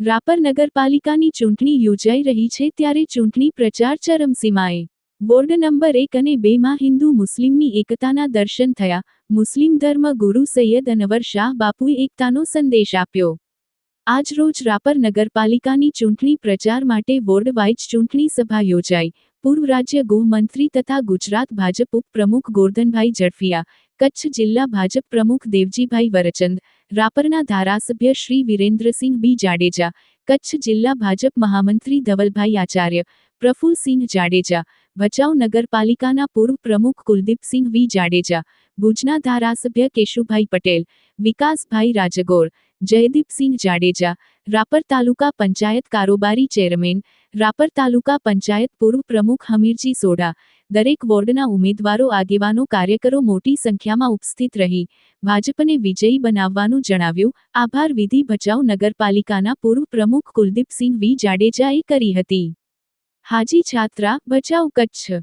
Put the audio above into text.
રાપર નગરપાલિકાની ચૂંટણી યોજાઈ રહી છે ત્યારે ચૂંટણી પ્રચાર ચરમસીમાએ. વોર્ડ નંબર એક અને બેમાં હિન્દુ મુસ્લિમની એકતાના દર્શન થયા. મુસ્લિમ ધર્મ ગુરુ સૈયદ અનવર શાહ બાપુએ એકતાનો સંદેશ આપ્યો. આજરોજ રાપર નગરપાલિકાની ચૂંટણી પ્રચાર માટે વોર્ડ ચૂંટણી સભા યોજાઈ. પૂર્વ રાજ્ય ગૃહમંત્રી તથા ગુજરાત ભાજપ ઉપપ્રમુખ ગોરધનભાઈ ઝડફિયા, કચ્છ જિલ્લા ભાજપ પ્રમુખ દેવજીભાઈ વરચંદ, રાપરના ધારાસભ્ય શ્રી વિરેન્દ્રસિંહ બી જાડેજા, કચ્છ જિલ્લા ભાજપ મહામંત્રી ધવલભાઈ આચાર્ય પ્રફુલસિંહ જાડેજા, ભચાઉ નગરપાલિકાના પૂર્વ પ્રમુખ કુલદીપસિંહ વી જાડેજા, ભુજના ધારાસભ્ય કેશુભાઈ પટેલ, વિકાસભાઈ રાજગોર જયદીપસિંહ જાડેજા, રાપર તાલુકા પંચાયત કારોબારી ચેરમેન, રાપર તાલુકા પંચાયત પૂર્વ પ્રમુખ હમીરજી સોઢા, દરેક વોર્ડના ઉમેદવારો, આગેવાનો, કાર્યકરો મોટી સંખ્યામાં ઉપસ્થિત રહી, ભાજપને વિજયી બનાવવાનું જણાવ્યું. આભાર વિધિ ભચાઉ નગરપાલિકાના પૂર્વ પ્રમુખ કુલદીપસિંહ વી. જાડેજાએ કરી હતી. હાજી છાત્રા, ભચાઉ કચ્છ.